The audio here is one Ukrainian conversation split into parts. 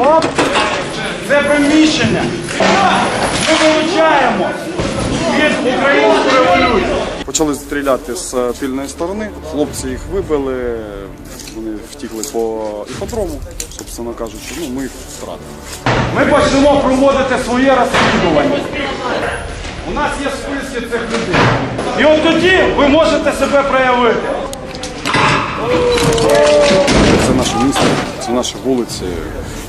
Оп! Це приміщення. Ми вилучаємо від українську революцію. Почали стріляти з тильної сторони. Хлопці їх вибили, вони втікли по іподрому, собственно кажучи, ну ми їх втратили. Ми почнемо проводити своє розслідування. У нас є списки цих людей. І от тоді ви можете себе проявити. Це наше місто, це наші вулиці,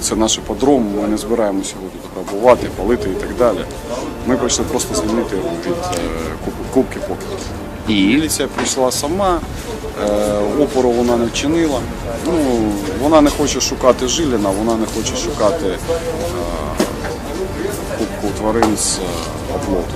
це наш подром. Ми не збираємося тут грабувати, палити і так далі. Ми прийшли просто звільнити від е, кубки покидів. І міліція прийшла сама, е, опору вона не вчинила. Ну, вона не хоче шукати Жиліна, вона не хоче шукати е, кубку тварин з оплоту.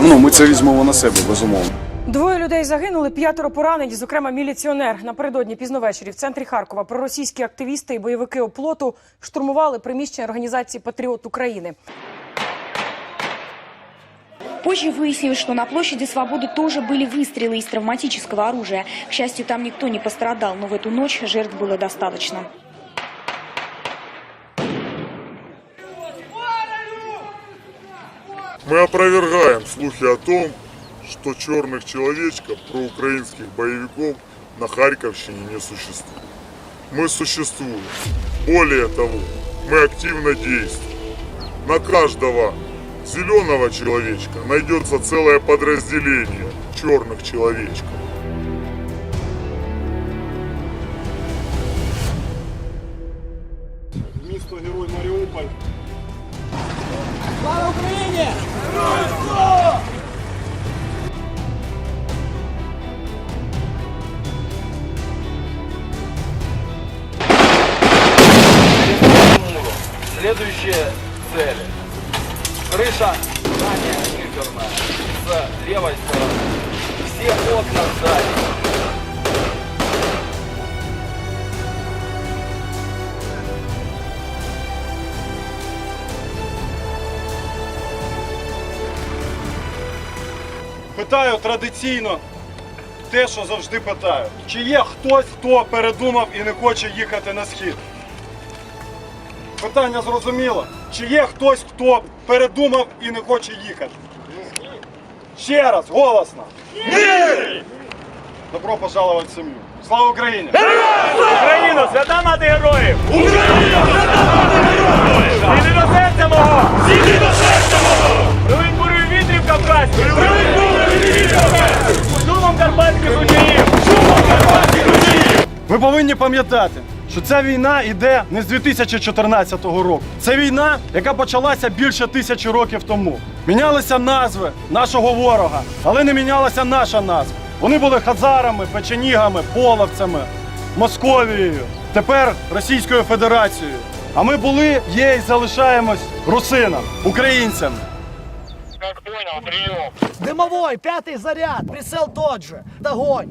Ну, ми це візьмемо на себе, безумовно. Двоє людей загинули, п'ятеро поранені, зокрема міліціонер. Напередодні пізно ввечері в центрі Харкова проросійські активісти і бойовики оплоту штурмували приміщення організації Патріот України. Позже выяснилось, что на площади Свободы тоже были выстрелы из травматического оружия. К счастью, там никто не пострадал, но в эту ночь жертв было достаточно. Мы опровергаем слухи о том, что черных человечков, проукраинских боевиков на Харьковщине не существует. Мы существуем. Более того, мы активно действуем. На каждого зеленого человечка найдется целое подразделение черных человечков. Місто Герой Маріуполь. Следующие цели. Крыша здания шиферная с левой стороны. Все окна здания. Питаю традиційно те, що завжди питаю. Чи є хтось, хто передумав і не хоче їхати на схід? Питання зрозуміло. Чи є хтось, хто передумав і не хоче їхати? Ще раз, голосно. Ні! Добро пожаловать в сім'ю. Слава Україні! Україна! Свята мати героїв! Україна! Свята мати героїв! Сіди до серця мого! Сіди до серця мого! Привить бурю вітрів кавказьких! Привить бурю вітрів кавказьких! Шумом карпатських ручаїв! Шумом карпатських ручаїв! Ви повинні пам'ятати, що ця війна йде не з 2014 року. Це війна, яка почалася більше тисячі років тому. Мінялися назви нашого ворога, але не мінялася наша назва. Вони були хазарами, печенігами, половцями, Московією, тепер Російською Федерацією. А ми були, є і залишаємось русинами, українцями. Дымовой, пятый заряд, прицел тот же. Огонь.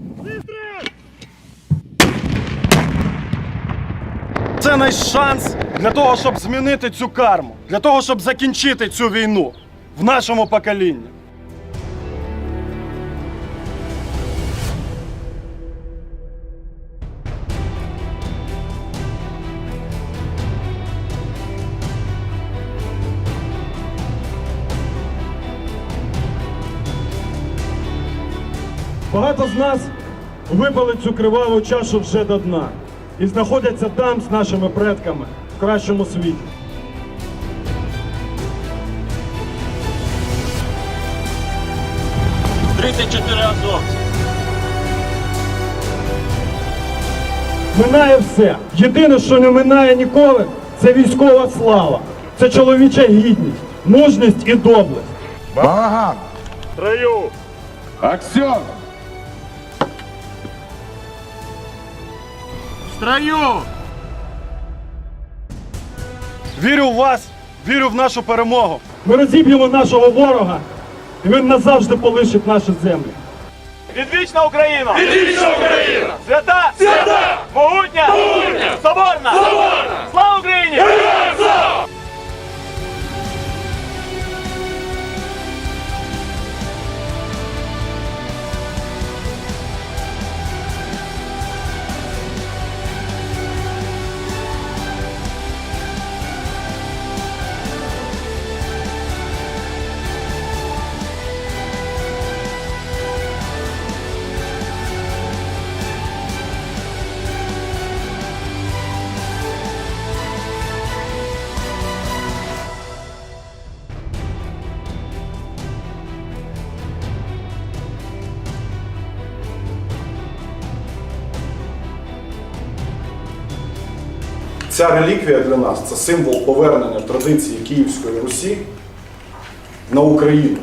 Це наш шанс для того, щоб змінити цю карму, для того, щоб закінчити цю війну в нашому поколінні. Багато з нас випили цю криваву чашу вже до дна і знаходяться там з нашими предками в кращому світі. Минає все. Єдине, що не минає ніколи, це військова слава, це чоловіча гідність, мужність і доблесть. Балаган! Трою! Аксен! Вірю в вас, вірю в нашу перемогу. Ми розіб'ємо нашого ворога, і він назавжди полишить нашу землю. Відвічна Україна! Відвічна Україна! Свята! Свята! Могутня! Могутня! Соборна! Соборна! Ця реліквія для нас це символ повернення традиції Київської Русі на Україну.